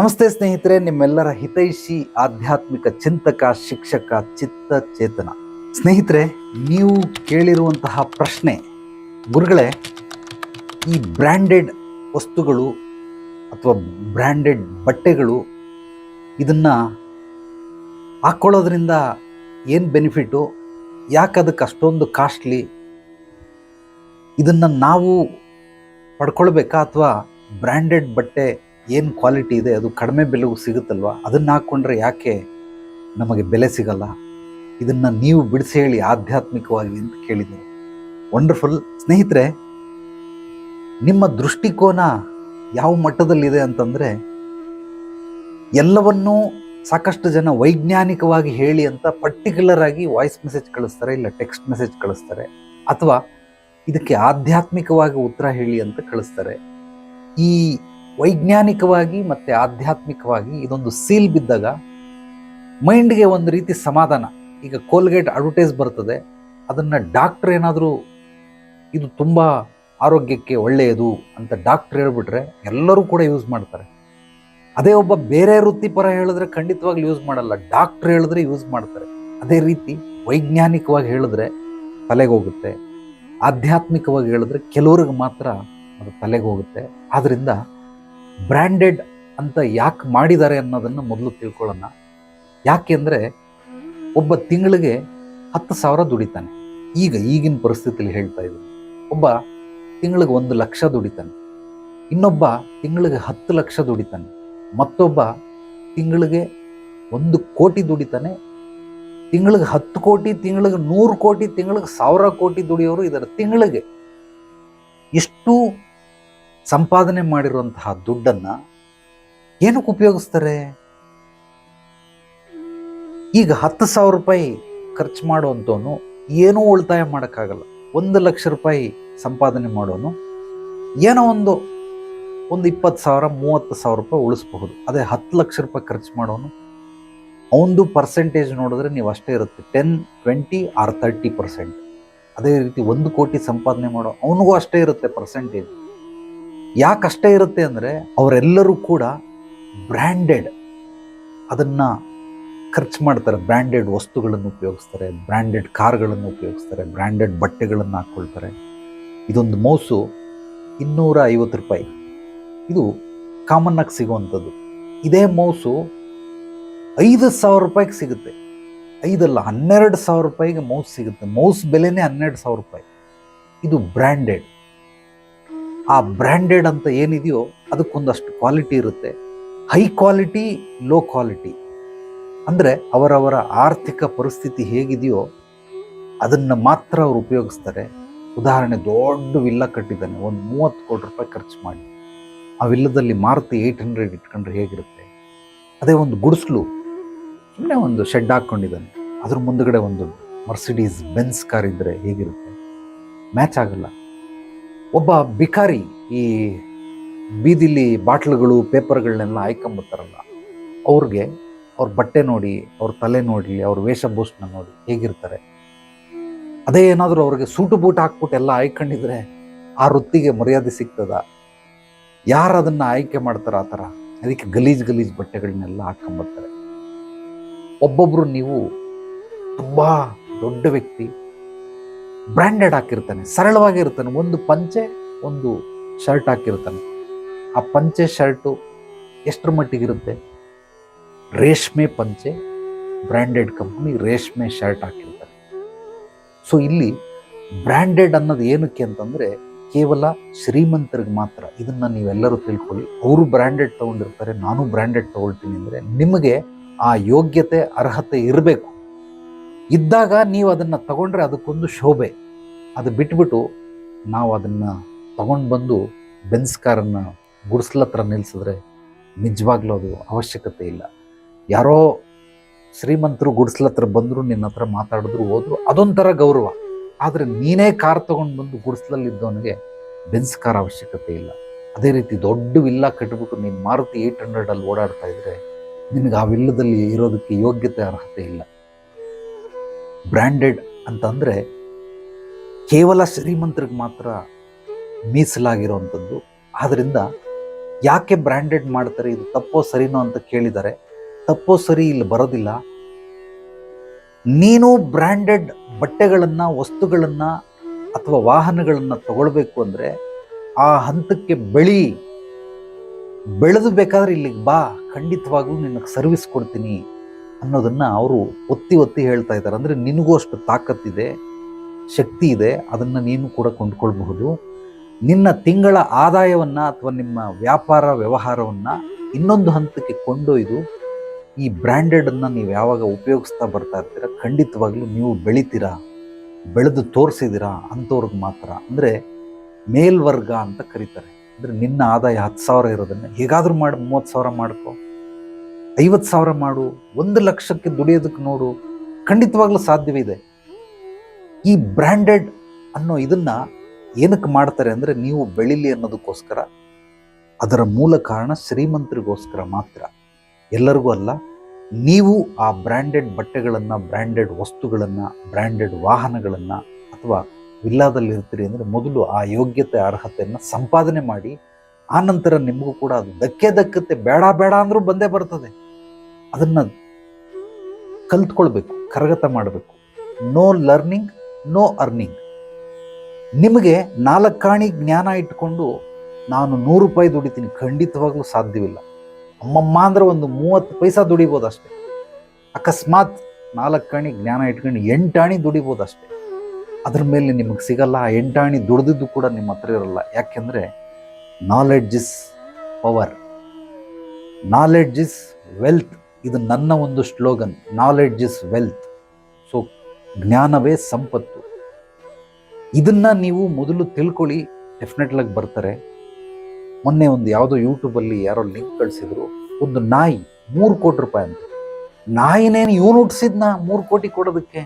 ನಮಸ್ತೆ ಸ್ನೇಹಿತರೆ, ನಿಮ್ಮೆಲ್ಲರ ಹಿತೈಷಿ ಆಧ್ಯಾತ್ಮಿಕ ಚಿಂತಕ, ಶಿಕ್ಷಕ ಚಿತ್ತ ಚೇತನ ಸ್ನೇಹಿತರೆ, ನೀವು ಕೇಳಿರುವಂತಹ ಪ್ರಶ್ನೆ, ಗುರುಗಳೇ, ಈ ಬ್ರ್ಯಾಂಡೆಡ್ ವಸ್ತುಗಳು ಅಥವಾ ಬ್ರ್ಯಾಂಡೆಡ್ ಬಟ್ಟೆಗಳು, ಇದನ್ನು ಹಾಕ್ಕೊಳ್ಳೋದ್ರಿಂದ ಏನು ಬೆನಿಫಿಟು? ಯಾಕೆ ಅದಕ್ಕೆ ಅಷ್ಟೊಂದು ಕಾಸ್ಟ್ಲಿ? ಇದನ್ನು ನಾವು ಪಡ್ಕೊಳ್ಬೇಕಾ ಅಥವಾ ಬ್ರ್ಯಾಂಡೆಡ್ ಬಟ್ಟೆ ಏನು ಕ್ವಾಲಿಟಿ ಇದೆ, ಅದು ಕಡಿಮೆ ಬೆಲೆಗೂ ಸಿಗುತ್ತಲ್ವ? ಅದನ್ನು ಹಾಕ್ಕೊಂಡ್ರೆ ಯಾಕೆ ನಮಗೆ ಬೆಲೆ ಸಿಗಲ್ಲ? ಇದನ್ನು ನೀವು ಬಿಡಿಸಿ ಹೇಳಿ ಆಧ್ಯಾತ್ಮಿಕವಾಗಿ ಅಂತ ಕೇಳಿದರು ವಂಡರ್ಫುಲ್ ಸ್ನೇಹಿತರೆ, ನಿಮ್ಮ ದೃಷ್ಟಿಕೋನ ಯಾವ ಮಟ್ಟದಲ್ಲಿದೆ ಅಂತಂದರೆ, ಎಲ್ಲವನ್ನೂ ಸಾಕಷ್ಟು ಜನ ವೈಜ್ಞಾನಿಕವಾಗಿ ಹೇಳಿ ಅಂತ ಪರ್ಟಿಕ್ಯುಲರ್ ಆಗಿ ವಾಯ್ಸ್ ಮೆಸೇಜ್ ಕಳಿಸ್ತಾರೆ, ಇಲ್ಲ ಟೆಕ್ಸ್ಟ್ ಮೆಸೇಜ್ ಕಳಿಸ್ತಾರೆ, ಅಥವಾ ಇದಕ್ಕೆ ಆಧ್ಯಾತ್ಮಿಕವಾಗಿ ಉತ್ತರ ಹೇಳಿ ಅಂತ ಕಳಿಸ್ತಾರೆ. ಈ ವೈಜ್ಞಾನಿಕವಾಗಿ ಮತ್ತು ಆಧ್ಯಾತ್ಮಿಕವಾಗಿ ಇದೊಂದು ಸೀಲ್ ಬಿದ್ದಾಗ ಮೈಂಡ್ಗೆ ಒಂದು ರೀತಿ ಸಮಾಧಾನ. ಈಗ ಕೋಲ್ಗೇಟ್ ಅಡ್ವರ್ಟೈಸ್ ಬರ್ತದೆ. ಅದನ್ನು ಡಾಕ್ಟ್ರ್ ಏನಾದರೂ ಇದು ತುಂಬ ಆರೋಗ್ಯಕ್ಕೆ ಒಳ್ಳೆಯದು ಅಂತ ಡಾಕ್ಟ್ರ್ ಹೇಳ್ಬಿಟ್ರೆ ಎಲ್ಲರೂ ಕೂಡ ಯೂಸ್ ಮಾಡ್ತಾರೆ. ಅದೇ ಒಬ್ಬ ಬೇರೆ ವೃತ್ತಿಪರ ಹೇಳಿದ್ರೆ ಖಂಡಿತವಾಗ್ಲೂ ಯೂಸ್ ಮಾಡಲ್ಲ. ಡಾಕ್ಟ್ರ್ ಹೇಳಿದ್ರೆ ಯೂಸ್ ಮಾಡ್ತಾರೆ. ಅದೇ ರೀತಿ ವೈಜ್ಞಾನಿಕವಾಗಿ ಹೇಳಿದ್ರೆ ತಲೆಗೆ ಹೋಗುತ್ತೆ. ಆಧ್ಯಾತ್ಮಿಕವಾಗಿ ಹೇಳಿದ್ರೆ ಕೆಲವ್ರಿಗೆ ಮಾತ್ರ ಅದು ತಲೆಗೆ ಹೋಗುತ್ತೆ. ಆದ್ದರಿಂದ ಬ್ರ್ಯಾಂಡೆಡ್ ಅಂತ ಯಾಕೆ ಮಾಡಿದ್ದಾರೆ ಅನ್ನೋದನ್ನು ಮೊದಲು ತಿಳ್ಕೊಳ್ಳೋಣ. ಯಾಕೆಂದರೆ ಒಬ್ಬ ತಿಂಗಳಿಗೆ ಹತ್ತು ಸಾವಿರ ದುಡಿತಾನೆ. ಈಗ ಈಗಿನ ಪರಿಸ್ಥಿತಿಯಲ್ಲಿ ಹೇಳ್ತಾ ಇದ್ದೀನಿ. ಒಬ್ಬ ತಿಂಗಳಿಗೆ ಒಂದು ಲಕ್ಷ ದುಡಿತಾನೆ. ಇನ್ನೊಬ್ಬ ತಿಂಗಳಿಗೆ ಹತ್ತು ಲಕ್ಷ ದುಡಿತಾನೆ. ಮತ್ತೊಬ್ಬ ತಿಂಗಳಿಗೆ ಒಂದು ಕೋಟಿ ದುಡಿತಾನೆ. ತಿಂಗಳಿಗೆ ಹತ್ತು ಕೋಟಿ, ತಿಂಗಳಿಗೆ ನೂರು ಕೋಟಿ, ತಿಂಗಳಿಗೆ ಸಾವಿರ ಕೋಟಿ ದುಡಿಯೋರು ಇದ್ದಾರೆ ತಿಂಗಳಿಗೆ. ಎಷ್ಟು ಸಂಪಾದನೆ ಮಾಡಿರುವಂತಹ ದುಡ್ಡನ್ನು ಏನಕ್ಕೆ ಉಪಯೋಗಿಸ್ತಾರೆ? ಈಗ ಹತ್ತು ಸಾವಿರ ರೂಪಾಯಿ ಖರ್ಚು ಮಾಡುವಂಥವನು ಏನೂ ಉಳಿತಾಯ ಮಾಡೋಕ್ಕಾಗಲ್ಲ. ಒಂದು ಲಕ್ಷ ರೂಪಾಯಿ ಸಂಪಾದನೆ ಮಾಡೋನು ಏನೋ ಒಂದು ಒಂದು ಇಪ್ಪತ್ತು ಸಾವಿರ, ಮೂವತ್ತು ಸಾವಿರ ರೂಪಾಯಿ ಉಳಿಸ್ಬಹುದು. ಅದೇ ಹತ್ತು ಲಕ್ಷ ರೂಪಾಯಿ ಖರ್ಚು ಮಾಡೋನು ಅವನದು ಪರ್ಸೆಂಟೇಜ್ ನೋಡಿದ್ರೆ ನೀವು ಅಷ್ಟೇ ಇರುತ್ತೆ. Ten twenty or thirty percent ಅದೇ ರೀತಿ ಒಂದು ಕೋಟಿ ಸಂಪಾದನೆ ಮಾಡೋ ಅವನಿಗೂ ಅಷ್ಟೇ ಇರುತ್ತೆ ಪರ್ಸೆಂಟೇಜ್ ಯಾಕೆ ಅಷ್ಟೇ ಇರುತ್ತೆ ಅಂದರೆ ಅವರೆಲ್ಲರೂ ಕೂಡ ಬ್ರ್ಯಾಂಡೆಡ್ ಅದನ್ನು ಖರ್ಚು ಮಾಡ್ತಾರೆ, ಬ್ರ್ಯಾಂಡೆಡ್ ವಸ್ತುಗಳನ್ನು ಉಪಯೋಗಿಸ್ತಾರೆ, ಬ್ರ್ಯಾಂಡೆಡ್ ಕಾರ್ಗಳನ್ನು ಉಪಯೋಗಿಸ್ತಾರೆ, ಬ್ರ್ಯಾಂಡೆಡ್ ಬಟ್ಟೆಗಳನ್ನು ಹಾಕ್ಕೊಳ್ತಾರೆ. ಇದೊಂದು ಮೌಸು ಇನ್ನೂರ ಐವತ್ತು ರೂಪಾಯಿ. ಇದು ಕಾಮನ್ನಾಗಿ ಸಿಗುವಂಥದ್ದು. ಇದೇ ಮೌಸು ಐದು ಸಾವಿರ ರೂಪಾಯಿಗೆ ಸಿಗುತ್ತೆ. ಐದಲ್ಲ, ಹನ್ನೆರಡು ಸಾವಿರ ರೂಪಾಯಿಗೆ ಮೌಸ್ ಸಿಗುತ್ತೆ. ಮೌಸ್ ಬೆಲೆನೇ ಹನ್ನೆರಡು ಸಾವಿರ ರೂಪಾಯಿ. ಇದು ಬ್ರ್ಯಾಂಡೆಡ್. ಆ ಬ್ರ್ಯಾಂಡೆಡ್ ಅಂತ ಏನಿದೆಯೋ ಅದಕ್ಕೊಂದಷ್ಟು ಕ್ವಾಲಿಟಿ ಇರುತ್ತೆ. High quality, low quality. ಅಂದರೆ ಅವರವರ ಆರ್ಥಿಕ ಪರಿಸ್ಥಿತಿ ಹೇಗಿದೆಯೋ ಅದನ್ನು ಮಾತ್ರ ಅವರು ಉಪಯೋಗಿಸ್ತಾರೆ. ಉದಾಹರಣೆ, ದೊಡ್ಡ ವಿಲ್ಲ ಕಟ್ಟಿದ್ದಾನೆ, ಒಂದು ಮೂವತ್ತು ಕೋಟಿ ರೂಪಾಯಿ ಖರ್ಚು ಮಾಡಿ. ಆ ವಿಲ್ಲದಲ್ಲಿ ಮಾರುತಿ ಏಯ್ಟ್ ಹಂಡ್ರೆಡ್ ಇಟ್ಕೊಂಡ್ರೆ ಹೇಗಿರುತ್ತೆ? ಅದೇ ಒಂದು ಗುಡಿಸ್ಲು ಸುಮ್ಮನೆ ಒಂದು ಶೆಡ್ ಹಾಕ್ಕೊಂಡಿದ್ದಾನೆ. ಅದ್ರ ಮುಂದಗಡೆ ಒಂದು ಮರ್ಸಿಡೀಸ್ ಬೆನ್ಸ್ ಕಾರ್ ಇದ್ದರೆ ಹೇಗಿರುತ್ತೆ? ಮ್ಯಾಚ್ ಆಗಲ್ಲ. ಒಬ್ಬ ಬಿಕಾರಿ ಈ ಬೀದಿಲಿ ಬಾಟ್ಲುಗಳು, ಪೇಪರ್ಗಳನ್ನೆಲ್ಲ ಆಯ್ಕೊಂಬತ್ತಾರಲ್ಲ ಅವ್ರಿಗೆ ಅವ್ರ ಬಟ್ಟೆ ನೋಡಿ, ಅವ್ರ ತಲೆ ನೋಡಿ, ಅವ್ರ ವೇಷಭೂಷಣ ನೋಡಿ ಹೇಗಿರ್ತಾರೆ. ಅದೇ ಏನಾದರೂ ಅವ್ರಿಗೆ ಸೂಟು ಬೂಟ್ ಹಾಕ್ಬಿಟ್ಟು ಎಲ್ಲ ಆಯ್ಕೊಂಡಿದ್ರೆ ಆ ವೃತ್ತಿಗೆ ಮರ್ಯಾದೆ ಸಿಗ್ತದ? ಯಾರು ಅದನ್ನು ಆಯ್ಕೆ ಮಾಡ್ತಾರ ಆ ಥರ? ಅದಕ್ಕೆ ಗಲೀಜ್ ಗಲೀಜ್ ಬಟ್ಟೆಗಳನ್ನೆಲ್ಲ ಹಾಕ್ಕೊಂಬರ್ತಾರೆ. ಒಬ್ಬೊಬ್ಬರು ನೀವು ತುಂಬ ದೊಡ್ಡ ವ್ಯಕ್ತಿ ಬ್ರ್ಯಾಂಡೆಡ್ ಹಾಕಿರ್ತಾನೆ ಸರಳವಾಗಿರ್ತಾನೆ ಒಂದು ಪಂಚೆ, ಒಂದು ಶರ್ಟ್ ಹಾಕಿರ್ತಾನೆ. ಆ ಪಂಚೆ, ಶರ್ಟು ಎಷ್ಟರ ಮಟ್ಟಿಗಿರುತ್ತೆ? ರೇಷ್ಮೆ ಪಂಚೆ, ಬ್ರ್ಯಾಂಡೆಡ್ ಕಂಪ್ನಿ ರೇಷ್ಮೆ ಶರ್ಟ್ ಹಾಕಿರ್ತಾರೆ ಸೊ ಇಲ್ಲಿ ಬ್ರ್ಯಾಂಡೆಡ್ ಅನ್ನೋದು ಏನಕ್ಕೆ ಅಂತಂದರೆ, ಕೇವಲ ಶ್ರೀಮಂತರಿಗೆ ಮಾತ್ರ, ಇದನ್ನು ನೀವೆಲ್ಲರೂ ತಿಳ್ಕೊಳ್ಳಿ. ಅವರು ಬ್ರ್ಯಾಂಡೆಡ್ ತೊಗೊಂಡಿರ್ತಾರೆ, ನಾನು ಬ್ರ್ಯಾಂಡೆಡ್ ತೊಗೊಳ್ತೀನಿ ಅಂದರೆ ನಿಮಗೆ ಆ ಯೋಗ್ಯತೆ, ಅರ್ಹತೆ ಇರಬೇಕು. ಇದ್ದಾಗ ನೀವು ಅದನ್ನು ತಗೊಂಡ್ರೆ ಅದಕ್ಕೊಂದು ಶೋಭೆ. ಅದು ಬಿಟ್ಬಿಟ್ಟು ನಾವು ಅದನ್ನು ತಗೊಂಡು ಬಂದು ಬೆನ್ಸ್ ಕಾರನ್ನು ಗುಡಿಸ್ಲ ಹತ್ರ ನಿಲ್ಲಿಸಿದ್ರೆ ನಿಜವಾಗ್ಲೂ ಅದು ಅವಶ್ಯಕತೆ ಇಲ್ಲ. ಯಾರೋ ಶ್ರೀಮಂತರು ಗುಡಿಸ್ಲ ಹತ್ರ ಬಂದರು, ನಿನ್ನ ಹತ್ರ ಮಾತಾಡಿದ್ರು, ಹೋದ್ರು, ಅದೊಂಥರ ಗೌರವ. ಆದರೆ ನೀನೇ ಕಾರ್ ತೊಗೊಂಡು ಬಂದು ಗುಡಿಸ್ಲಲ್ಲಿದ್ದವನಿಗೆ ಬೆನ್ಸ್ ಕಾರ್ ಅವಶ್ಯಕತೆ ಇಲ್ಲ. ಅದೇ ರೀತಿ ದೊಡ್ಡ ವಿಲ್ಲ ಕಟ್ಬಿಟ್ಟು ನೀನು ಮಾರುತಿ ಏಯ್ಟ್ ಹಂಡ್ರೆಡಲ್ಲಿ ಓಡಾಡ್ತಾ ಇದ್ರೆ ನಿನಗೆ ಆ ವಿಲ್ಲದಲ್ಲಿ ಇರೋದಕ್ಕೆ ಯೋಗ್ಯತೆ ಅರ್ಹತೆ ಇಲ್ಲ. ಬ್ರ್ಯಾಂಡೆಡ್ ಅಂತಂದರೆ ಕೇವಲ ಶ್ರೀಮಂತರಿಗೆ ಮಾತ್ರ ಮೀಸಲಾಗಿರೋವಂಥದ್ದು. ಆದ್ದರಿಂದ ಯಾಕೆ ಬ್ರ್ಯಾಂಡೆಡ್ ಮಾಡ್ತಾರೆ, ಇದು ತಪ್ಪೋ ಸರಿನೋ ಅಂತ ಕೇಳಿದ್ದಾರೆ ತಪ್ಪೋ ಸರಿ ಇಲ್ಲಿ ಬರೋದಿಲ್ಲ. ನೀನು ಬ್ರ್ಯಾಂಡೆಡ್ ಬಟ್ಟೆಗಳನ್ನು, ವಸ್ತುಗಳನ್ನು ಅಥವಾ ವಾಹನಗಳನ್ನು ತಗೊಳ್ಬೇಕು ಅಂದರೆ ಆ ಹಂತಕ್ಕೆ ಬೆಳಿ. ಬೆಳೆದು ಬೇಕಾದ್ರೆ ಇಲ್ಲಿಗೆ ಬಾ, ಖಂಡಿತವಾಗ್ಲೂ ನಿನಗೆ ಸರ್ವಿಸ್ ಕೊಡ್ತೀನಿ. ಅನ್ನೋದನ್ನ ಅವರು ಒತ್ತಿ ಒತ್ತಿ ಹೇಳ್ತಾ ಇದ್ದಾರೆ. ಅಂದರೆ ನಿನಗೂ ಅಷ್ಟು ತಾಕತ್ತಿದೆ ಶಕ್ತಿ ಇದೆ, ಅದನ್ನು ನೀನು ಕೂಡ ಕೊಂಡ್ಕೊಳ್ಬಹುದು. ನಿನ್ನ ತಿಂಗಳ ಆದಾಯವನ್ನು ಅಥವಾ ನಿಮ್ಮ ವ್ಯಾಪಾರ ವ್ಯವಹಾರವನ್ನು ಇನ್ನೊಂದು ಹಂತಕ್ಕೆ ಕೊಂಡೊಯ್ದು ಈ ಬ್ರ್ಯಾಂಡೆಡನ್ನು ನೀವು ಯಾವಾಗ ಉಪಯೋಗಿಸ್ತಾ ಬರ್ತಾ ಇರ್ತೀರ, ಖಂಡಿತವಾಗ್ಲೂ ನೀವು ಬೆಳಿತೀರಾ, ಬೆಳೆದು ತೋರಿಸಿದ್ದೀರಾ ಅಂಥವ್ರಿಗೆ ಮಾತ್ರ. ಅಂದರೆ ಮೇಲ್ವರ್ಗ ಅಂತ ಕರೀತಾರೆ. ಅಂದರೆ ನಿನ್ನ ಆದಾಯ ಹತ್ತು ಸಾವಿರ ಇರೋದನ್ನು ಹೇಗಾದರೂ ಮಾಡಿ ಮೂವತ್ತು ಸಾವಿರ ಮಾಡ್ಕೊ. ಐವತ್ತು ಸಾವಿರ ಮಾಡು, ಒಂದು ಲಕ್ಷಕ್ಕೆ ದುಡಿಯೋದಕ್ಕೆ ನೋಡು, ಖಂಡಿತವಾಗ್ಲೂ ಸಾಧ್ಯವಿದೆ ಈ ಬ್ರ್ಯಾಂಡೆಡ್ ಅನ್ನೋ ಇದನ್ನ ಏನಕ್ಕೆ ಮಾಡ್ತಾರೆ ಅಂದರೆ ನೀವು ಬೆಳಿಲಿ ಅನ್ನೋದಕ್ಕೋಸ್ಕರ, ಅದರ ಮೂಲ ಕಾರಣ ಶ್ರೀಮಂತರಿಗೋಸ್ಕರ ಮಾತ್ರ. ಎಲ್ಲರಿಗೂ ಅಲ್ಲ, ನೀವು ಆ ಬ್ರ್ಯಾಂಡೆಡ್ ಬಟ್ಟೆಗಳನ್ನು ಬ್ರ್ಯಾಂಡೆಡ್ ವಸ್ತುಗಳನ್ನು ಬ್ರ್ಯಾಂಡೆಡ್ ವಾಹನಗಳನ್ನು ಅಥವಾ ವಿಲ್ಲಾದಲ್ಲಿರ್ತೀರಿ ಅಂದರೆ ಮೊದಲು ಆ ಯೋಗ್ಯತೆ, ಅರ್ಹತೆಯನ್ನು ಸಂಪಾದನೆ ಮಾಡಿ ಆ ನಂತರ ನಿಮಗೂ ಕೂಡ ಅದು ಧಕ್ಕೆ ದಕ್ಕತ್ತೆ ಬೇಡ ಬೇಡ ಅಂದರೂ ಬಂದೇ ಬರ್ತದೆ. ಅದನ್ನು ಕಲ್ತ್ಕೊಳ್ಬೇಕು, ಕರಗತ ಮಾಡಬೇಕು. ನೋ ಲರ್ನಿಂಗ್ ನೋ ಅರ್ನಿಂಗ್ ನಿಮಗೆ ನಾಲ್ಕಾಣಿ ಜ್ಞಾನ ಇಟ್ಕೊಂಡು ನಾನು ನೂರು ರೂಪಾಯಿ ದುಡಿತೀನಿ, ಖಂಡಿತವಾಗ್ಲೂ ಸಾಧ್ಯವಿಲ್ಲ. ಅಮ್ಮಮ್ಮ ಅಂದ್ರೆ ಒಂದು ಮೂವತ್ತು ಪೈಸಾ ದುಡಿಬೋದು ಅಷ್ಟೇ. ಅಕಸ್ಮಾತ್ ನಾಲ್ಕಾಣಿ ಜ್ಞಾನ ಇಟ್ಕೊಂಡು ಎಂಟಾಣಿ ದುಡಿಬೋದು ಅಷ್ಟೇ. ಅದ್ರ ಮೇಲೆ ನಿಮಗೆ ಸಿಗಲ್ಲ, ಆ ಎಂಟಾಣಿ ದುಡ್ದಿದ್ದು ಕೂಡ ನಿಮ್ಮ ಹತ್ರ ಇರಲ್ಲ. ಯಾಕೆಂದರೆ knowledge is power knowledge is wealth ಇದು ನನ್ನ ಒಂದು slogan knowledge is wealth so ಜ್ಞಾನವೇ ಸಂಪತ್ತು. ಇದನ್ನ ನೀವು ಮೊದಲು ತಿಳ್ಕೊಳ್ಳಿ. ಡೆಫಿನೆಟ್ಲಾಗಿ ಬರ್ತಾರೆ. ಮೊನ್ನೆ ಒಂದು ಯಾವುದೋ ಯೂಟ್ಯೂಬಲ್ಲಿ ಯಾರೋ ಲಿಂಕ್ ಕಳಿಸಿದ್ರು. ಒಂದು ನಾಯಿ, ಮೂರು ಕೋಟಿ ರೂಪಾಯಿ ಅಂತ. ನಾಯಿನೇನು ಇವನು ಹುಟ್ಟಿಸಿದ್ನ ಮೂರು ಕೋಟಿ ಕೊಡೋದಕ್ಕೆ?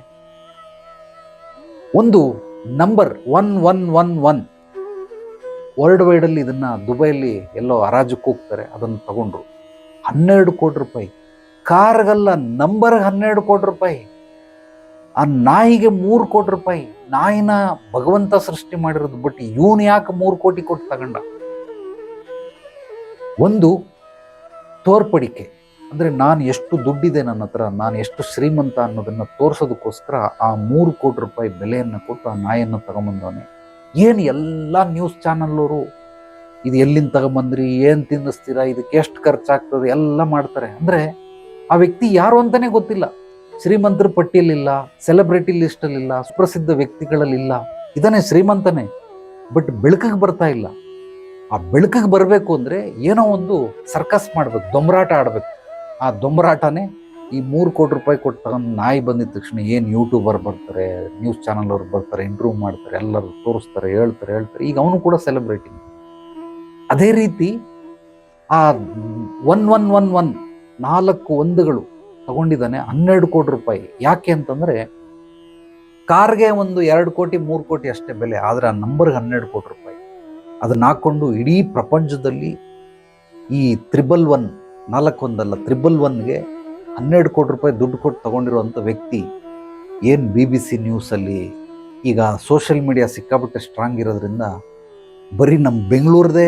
ಒಂದು number one one one one world ವೈಡಲ್ಲಿ ಇದನ್ನ ದುಬೈಲಿ ಎಲ್ಲೋ ಹರಾಜಕ್ಕೆ ಹೋಗ್ತಾರೆ, ಅದನ್ನು ತಗೊಂಡ್ರು. ಹನ್ನೆರಡು ಕೋಟಿ ರೂಪಾಯಿ. ಕಾರ್ಗಲ್ಲ ನಂಬರ್ಗೆ ಹನ್ನೆರಡು ಕೋಟಿ ರೂಪಾಯಿ. ಆ ನಾಯಿಗೆ ಮೂರು ಕೋಟಿ ರೂಪಾಯಿ. ನಾಯಿನ ಭಗವಂತ ಸೃಷ್ಟಿ ಮಾಡಿರೋದು ಬಟ್ ಇವನು ಯಾಕೆ ಮೂರು ಕೋಟಿ ಕೊಟ್ಟು ತಗೊಂಡ? ಒಂದು, ತೋರ್ಪಡಿಕೆ. ಅಂದರೆ ನಾನು ಎಷ್ಟು ದುಡ್ಡಿದೆ ನನ್ನ ಹತ್ರ, ನಾನು ಎಷ್ಟು ಶ್ರೀಮಂತ ಅನ್ನೋದನ್ನು ತೋರಿಸೋದಕ್ಕೋಸ್ಕರ ಆ ಮೂರು ಕೋಟಿ ರೂಪಾಯಿ ಬೆಲೆಯನ್ನು ಕೊಟ್ಟು ಆ ನಾಯಿಯನ್ನು ತಗೊಂಬಂದವನೆ. ಏನು ಎಲ್ಲ ನ್ಯೂಸ್ ಚಾನಲ್ಲವರು ಇದು ಎಲ್ಲಿಂದ ತಗೊಂಬಂದ್ರಿ, ಏನು ತಿನ್ನಿಸ್ತೀರಾ ಇದಕ್ಕೆ ಎಷ್ಟು ಖರ್ಚಾಗ್ತದೆ, ಎಲ್ಲ ಮಾಡ್ತಾರೆ. ಅಂದರೆ ಆ ವ್ಯಕ್ತಿ ಯಾರು ಅಂತಲೇ ಗೊತ್ತಿಲ್ಲ. ಶ್ರೀಮಂತರ ಪಟ್ಟಿಯಲ್ಲಿಲ್ಲ ಸೆಲೆಬ್ರಿಟಿ ಲಿಸ್ಟಲ್ಲಿಲ್ಲ ಸುಪ್ರಸಿದ್ಧ ವ್ಯಕ್ತಿಗಳಲ್ಲಿಲ್ಲ. ಇದನ್ನೇ ಶ್ರೀಮಂತನೇ. ಬಟ್ ಬೆಳಕಿಗೆ ಬರ್ತಾ ಇಲ್ಲ. ಆ ಬೆಳಕಿಗೆ ಬರಬೇಕು ಅಂದರೆ ಏನೋ ಒಂದು ಸರ್ಕಸ್ ಮಾಡ್ಬೇಕು ದೊಂಬರಾಟ ಆಡಬೇಕು. ಆ ದೊಂಬರಾಟನೇ ಈ ಮೂರು ಕೋಟಿ ರೂಪಾಯಿ ಕೊಟ್ಟು ತಗೊಂಡು ನಾಯಿ ಬಂದಿದ ತಕ್ಷಣ ಏನು ಯೂಟ್ಯೂಬರ್ ಬರ್ತಾರೆ ನ್ಯೂಸ್ ಚಾನಲ್ ಅವ್ರು ಬರ್ತಾರೆ ಇಂಟರ್ವ್ಯೂ ಮಾಡ್ತಾರೆ, ಎಲ್ಲರೂ ತೋರಿಸ್ತಾರೆ, ಹೇಳ್ತಾರೆ ಹೇಳ್ತಾರೆ. ಈಗ ಅವನು ಕೂಡ ಸೆಲೆಬ್ರಿಟಿ ಅದೇ ರೀತಿ ಆ ಒನ್ ಒನ್ ಒನ್ ಒನ್ ನಾಲ್ಕು ಒಂದುಗಳು ತಗೊಂಡಿದ್ದಾನೆ ಹನ್ನೆರಡು ಕೋಟಿ ರೂಪಾಯಿ. ಯಾಕೆ ಅಂತಂದರೆ ಕಾರ್ಗೆ ಒಂದು ಎರಡು ಕೋಟಿ, ಮೂರು ಕೋಟಿ ಅಷ್ಟೇ ಬೆಲೆ, ಆದರೆ ಆ ನಂಬರ್ಗೆ ಹನ್ನೆರಡು ಕೋಟಿ ರೂಪಾಯಿ. ಅದನ್ನ ಹಾಕೊಂಡು ಇಡೀ ಪ್ರಪಂಚದಲ್ಲಿ ಈ ತ್ರಿಬಲ್ ಒನ್ ನಾಲ್ಕೊಂದಲ್ಲ ತ್ರಿಬಲ್ ಒನ್ಗೆ ಹನ್ನೆರಡು ಕೋಟಿ ರೂಪಾಯಿ ದುಡ್ಡು ಕೊಟ್ಟು ತೊಗೊಂಡಿರುವಂಥ ವ್ಯಕ್ತಿ ಏನು ಬಿ ಬಿ ಸಿ ನ್ಯೂಸಲ್ಲಿ ಈಗ ಸೋಷಿಯಲ್ ಮೀಡಿಯಾ ಸಿಕ್ಕಾಪಟ್ಟೆ ಸ್ಟ್ರಾಂಗ್ ಇರೋದ್ರಿಂದ ಬರೀ ನಮ್ಮ ಬೆಂಗಳೂರದೇ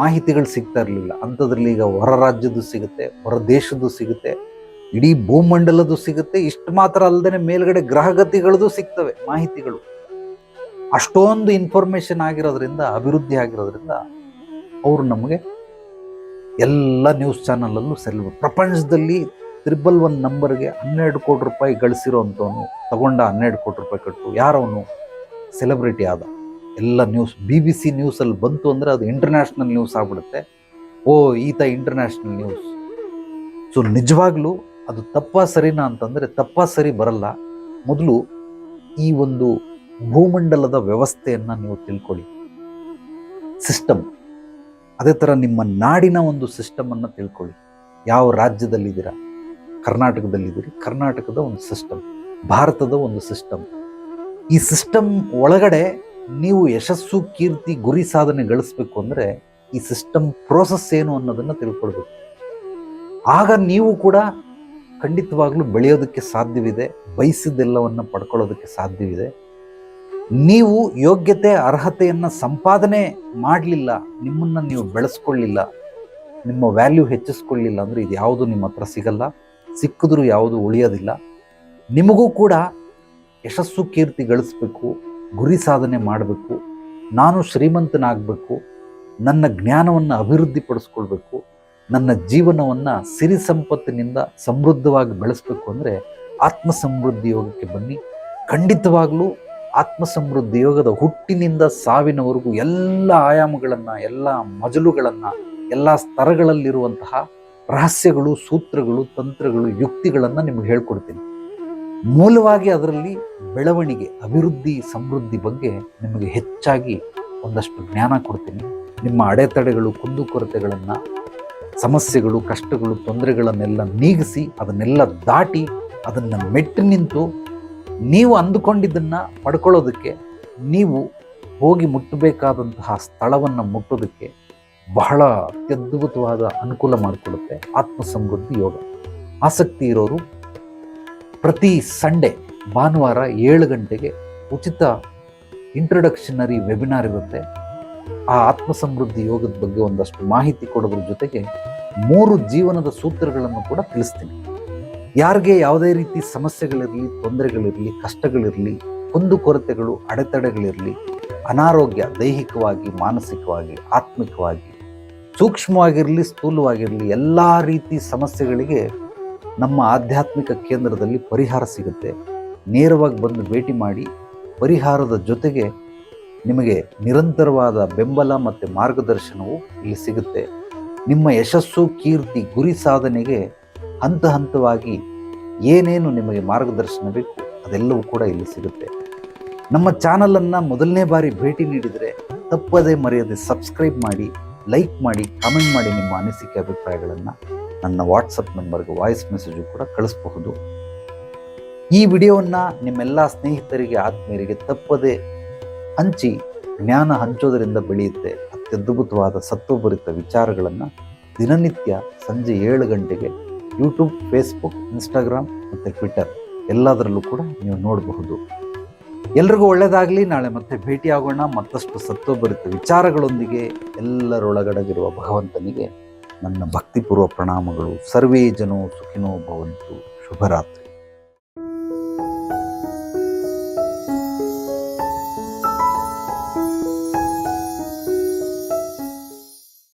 ಮಾಹಿತಿಗಳು ಸಿಗ್ತಾ ಇರಲಿಲ್ಲ. ಅಂಥದ್ರಲ್ಲಿ ಈಗ ಹೊರ ರಾಜ್ಯದ್ದು ಸಿಗುತ್ತೆ, ಹೊರ ದೇಶದ್ದು ಸಿಗುತ್ತೆ, ಇಡೀ ಭೂಮಂಡಲದ್ದು ಸಿಗುತ್ತೆ. ಇಷ್ಟು ಮಾತ್ರ ಅಲ್ಲದೆ ಮೇಲ್ಗಡೆ ಗ್ರಹಗತಿಗಳದ್ದು ಸಿಗ್ತವೆ ಮಾಹಿತಿಗಳು. ಅಷ್ಟೊಂದು ಇನ್ಫಾರ್ಮೇಷನ್ ಆಗಿರೋದ್ರಿಂದ, ಅಭಿವೃದ್ಧಿ ಆಗಿರೋದ್ರಿಂದ ಅವರು ನಮಗೆ ಎಲ್ಲ ನ್ಯೂಸ್ ಚಾನಲಲ್ಲೂ ಸೆಲ್ ಪ್ರಪಂಚದಲ್ಲಿ ತ್ರಿಬಲ್ ಒನ್ ನಂಬರ್ಗೆ ಹನ್ನೆರಡು ಕೋಟಿ ರೂಪಾಯಿ ಗಳಿಸಿರೋ ಅಂಥವನು ತಗೊಂಡ ಹನ್ನೆರಡು ಕೋಟಿ ರೂಪಾಯಿ ಕಟ್ಟು, ಯಾರವನು? ಸೆಲೆಬ್ರಿಟಿ ಆದ. ಎಲ್ಲ ನ್ಯೂಸ್ ಬಿ ಬಿ ಸಿ ನ್ಯೂಸಲ್ಲಿ ಬಂತು ಅಂದರೆ ಅದು ಇಂಟರ್ನ್ಯಾಷನಲ್ ನ್ಯೂಸ್ ಆಗ್ಬಿಡುತ್ತೆ. ಓ, ಈತ ಇಂಟರ್ನ್ಯಾಷನಲ್ ನ್ಯೂಸ್ ಸೊ ನಿಜವಾಗ್ಲೂ ಅದು ತಪ್ಪ ಸರಿನಾ ಅಂತಂದರೆ ತಪ್ಪ ಸರಿ ಬರಲ್ಲ. ಮೊದಲು ಈ ಒಂದು ಭೂಮಂಡಲದ ವ್ಯವಸ್ಥೆಯನ್ನು ನೀವು ತಿಳ್ಕೊಳ್ಳಿ. ಸಿಸ್ಟಮ್ ಅದೇ ಥರ ನಿಮ್ಮ ನಾಡಿನ ಒಂದು ಸಿಸ್ಟಮನ್ನು ತಿಳ್ಕೊಳ್ಳಿ. ಯಾವ ರಾಜ್ಯದಲ್ಲಿದ್ದೀರಾ? ಕರ್ನಾಟಕದಲ್ಲಿದ್ದೀರಿ. ಕರ್ನಾಟಕದ ಒಂದು ಸಿಸ್ಟಮ್ ಭಾರತದ ಒಂದು ಸಿಸ್ಟಮ್ ಈ ಸಿಸ್ಟಮ್ ಒಳಗಡೆ ನೀವು ಯಶಸ್ಸು, ಕೀರ್ತಿ, ಗುರಿ ಸಾಧನೆ ಗಳಿಸ್ಬೇಕು ಅಂದರೆ ಈ ಸಿಸ್ಟಮ್ ಪ್ರೋಸೆಸ್ ಏನು ಅನ್ನೋದನ್ನು ತಿಳ್ಕೊಳ್ಬೇಕು. ಆಗ ನೀವು ಕೂಡ ಖಂಡಿತವಾಗ್ಲೂ ಬೆಳೆಯೋದಕ್ಕೆ ಸಾಧ್ಯವಿದೆ, ಬಯಸಿದ್ದೆಲ್ಲವನ್ನು ಪಡ್ಕೊಳ್ಳೋದಕ್ಕೆ ಸಾಧ್ಯವಿದೆ. ನೀವು ಯೋಗ್ಯತೆ, ಅರ್ಹತೆಯನ್ನು ಸಂಪಾದನೆ ಮಾಡಲಿಲ್ಲ, ನಿಮ್ಮನ್ನು ನೀವು ಬೆಳೆಸ್ಕೊಳ್ಳಿಲ್ಲ, ನಿಮ್ಮ ವ್ಯಾಲ್ಯೂ ಹೆಚ್ಚಿಸ್ಕೊಳ್ಳಿಲ್ಲ ಅಂದರೆ ಇದು ಯಾವುದು ನಿಮ್ಮ ಹತ್ರ ಸಿಗಲ್ಲ, ಸಿಕ್ಕಿದ್ರೂ ಯಾವುದು ಉಳಿಯೋದಿಲ್ಲ. ನಿಮಗೂ ಕೂಡ ಯಶಸ್ಸು ಕೀರ್ತಿ ಗಳಿಸ್ಬೇಕು, ಗುರಿ ಸಾಧನೆ ಮಾಡಬೇಕು, ನಾನು ಶ್ರೀಮಂತನಾಗಬೇಕು, ನನ್ನ ಜ್ಞಾನವನ್ನು ಅಭಿವೃದ್ಧಿಪಡಿಸ್ಕೊಳ್ಬೇಕು, ನನ್ನ ಜೀವನವನ್ನು ಸಿರಿ ಸಂಪತ್ತಿನಿಂದ ಸಮೃದ್ಧವಾಗಿ ಬೆಳೆಸಬೇಕು ಅಂದರೆ ಆತ್ಮ ಸಮೃದ್ಧಿ ಯೋಗಕ್ಕೆ ಬನ್ನಿ. ಖಂಡಿತವಾಗ್ಲೂ ಆತ್ಮ ಸಮೃದ್ಧಿ ಯೋಗದ ಹುಟ್ಟಿನಿಂದ ಸಾವಿನವರೆಗೂ ಎಲ್ಲ ಆಯಾಮಗಳನ್ನು, ಎಲ್ಲ ಮಜಲುಗಳನ್ನು, ಎಲ್ಲ ಸ್ತರಗಳಲ್ಲಿರುವಂತಹ ರಹಸ್ಯಗಳು, ಸೂತ್ರಗಳು, ತಂತ್ರಗಳು, ಯುಕ್ತಿಗಳನ್ನು ನಿಮಗೆ ಹೇಳ್ಕೊಡ್ತೀನಿ. ಮೂಲವಾಗಿ ಅದರಲ್ಲಿ ಬೆಳವಣಿಗೆ, ಅಭಿವೃದ್ಧಿ, ಸಮೃದ್ಧಿ ಬಗ್ಗೆ ನಿಮಗೆ ಹೆಚ್ಚಾಗಿ ಒಂದಷ್ಟು ಜ್ಞಾನ ಕೊಡ್ತೀನಿ. ನಿಮ್ಮ ಅಡೆತಡೆಗಳು ಕುಂದುಕೊರತೆಗಳನ್ನು ಸಮಸ್ಯೆಗಳು, ಕಷ್ಟಗಳು, ತೊಂದರೆಗಳನ್ನೆಲ್ಲ ನೀಗಿಸಿ ಅದನ್ನೆಲ್ಲ ದಾಟಿ ಅದನ್ನು ಮೆಟ್ಟಿ ನಿಂತು ನೀವು ಅಂದುಕೊಂಡಿದ್ದನ್ನು ಪಡ್ಕೊಳ್ಳೋದಕ್ಕೆ ನೀವು ಹೋಗಿ ಮುಟ್ಟಬೇಕಾದಂತಹ ಸ್ಥಳವನ್ನು ಮುಟ್ಟೋದಕ್ಕೆ ಬಹಳ ಅತ್ಯದ್ಭುತವಾದ ಅನುಕೂಲ ಮಾಡಿಕೊಡುತ್ತೆ ಆತ್ಮ ಸಮೃದ್ಧಿ ಯೋಗ. ಆಸಕ್ತಿ ಇರೋರು ಪ್ರತಿ ಸಂಡೇ ಭಾನುವಾರ ಏಳು ಗಂಟೆಗೆ ಉಚಿತ ಇಂಟ್ರಡಕ್ಷನರಿ ವೆಬಿನಾರ್ ಇರುತ್ತೆ. ಆ ಆತ್ಮ ಸಮೃದ್ಧಿ ಯೋಗದ ಬಗ್ಗೆ ಒಂದಷ್ಟು ಮಾಹಿತಿ ಕೊಡೋದ್ರ ಜೊತೆಗೆ ಮೂರು ಜೀವನದ ಸೂತ್ರಗಳನ್ನು ಕೂಡ ತಿಳಿಸ್ತೀನಿ. ಯಾರಿಗೆ ಯಾವುದೇ ರೀತಿ ಸಮಸ್ಯೆಗಳಿರಲಿ, ತೊಂದರೆಗಳಿರಲಿ, ಕಷ್ಟಗಳಿರಲಿ ಕುಂದುಕೊರತೆಗಳು ಅಡೆತಡೆಗಳಿರಲಿ, ಅನಾರೋಗ್ಯ ದೈಹಿಕವಾಗಿ, ಮಾನಸಿಕವಾಗಿ, ಆತ್ಮಿಕವಾಗಿ, ಸೂಕ್ಷ್ಮವಾಗಿರಲಿ, ಸ್ಥೂಲವಾಗಿರಲಿ, ಎಲ್ಲ ರೀತಿ ಸಮಸ್ಯೆಗಳಿಗೆ ನಮ್ಮ ಆಧ್ಯಾತ್ಮಿಕ ಕೇಂದ್ರದಲ್ಲಿ ಪರಿಹಾರ ಸಿಗುತ್ತೆ. ನೇರವಾಗಿ ಬಂದು ಭೇಟಿ ಮಾಡಿ, ಪರಿಹಾರದ ಜೊತೆಗೆ ನಿಮಗೆ ನಿರಂತರವಾದ ಬೆಂಬಲ ಮತ್ತು ಮಾರ್ಗದರ್ಶನವು ಇಲ್ಲಿ ಸಿಗುತ್ತೆ. ನಿಮ್ಮ ಯಶಸ್ಸು, ಕೀರ್ತಿ, ಗುರಿ ಸಾಧನೆಗೆ ಹಂತ ಹಂತವಾಗಿ ಏನೇನು ನಿಮಗೆ ಮಾರ್ಗದರ್ಶನ ಬೇಕು ಅದೆಲ್ಲವೂ ಕೂಡ ಇಲ್ಲಿ ಸಿಗುತ್ತೆ. ನಮ್ಮ ಚಾನಲನ್ನು ಮೊದಲನೇ ಬಾರಿ ಭೇಟಿ ನೀಡಿದರೆ ತಪ್ಪದೇ ಮರೆಯದೆ ಸಬ್ಸ್ಕ್ರೈಬ್ ಮಾಡಿ, ಲೈಕ್ ಮಾಡಿ, ಕಾಮೆಂಟ್ ಮಾಡಿ ನಿಮ್ಮ ಅನಿಸಿಕೆ ಅಭಿಪ್ರಾಯಗಳನ್ನು ನನ್ನ ವಾಟ್ಸಪ್ ನಂಬರ್ಗೆ ವಾಯ್ಸ್ ಮೆಸೇಜು ಕೂಡ ಕಳಿಸಬಹುದು. ಈ ವಿಡಿಯೋವನ್ನು ನಿಮ್ಮೆಲ್ಲ ಸ್ನೇಹಿತರಿಗೆ ಆತ್ಮೀಯರಿಗೆ ತಪ್ಪದೆ ಹಂಚಿ, ಜ್ಞಾನ ಹಂಚೋದರಿಂದ ಬೆಳೆಯುತ್ತೆ, ಅತ್ಯದ್ಭುತವಾದ ಸತ್ವಭರಿತ ವಿಚಾರಗಳನ್ನು ದಿನನಿತ್ಯ ಸಂಜೆ ಏಳು ಗಂಟೆಗೆ ಯೂಟ್ಯೂಬ್ ಫೇಸ್ಬುಕ್ ಇನ್ಸ್ಟಾಗ್ರಾಮ್ ಮತ್ತು ಟ್ವಿಟರ್ ಎಲ್ಲದರಲ್ಲೂ ಕೂಡ ನೀವು ನೋಡಬಹುದು. ಎಲ್ರಿಗೂ ಒಳ್ಳೆಯದಾಗಲಿ ನಾಳೆ ಮತ್ತೆ ಭೇಟಿಯಾಗೋಣ. ಮತ್ತಷ್ಟು ಸತ್ವಭರಿತ ವಿಚಾರಗಳೊಂದಿಗೆ ಎಲ್ಲರೊಳಗಡಗಿರುವ ಭಗವಂತನಿಗೆ ನನ್ನ ಭಕ್ತಿಪೂರ್ವ ಪ್ರಣಾಮಗಳು. ಸರ್ವೇ ಜನೋ ಸುಖಿನೋ ಭವಂತು. ಶುಭರಾತ್ರಿ.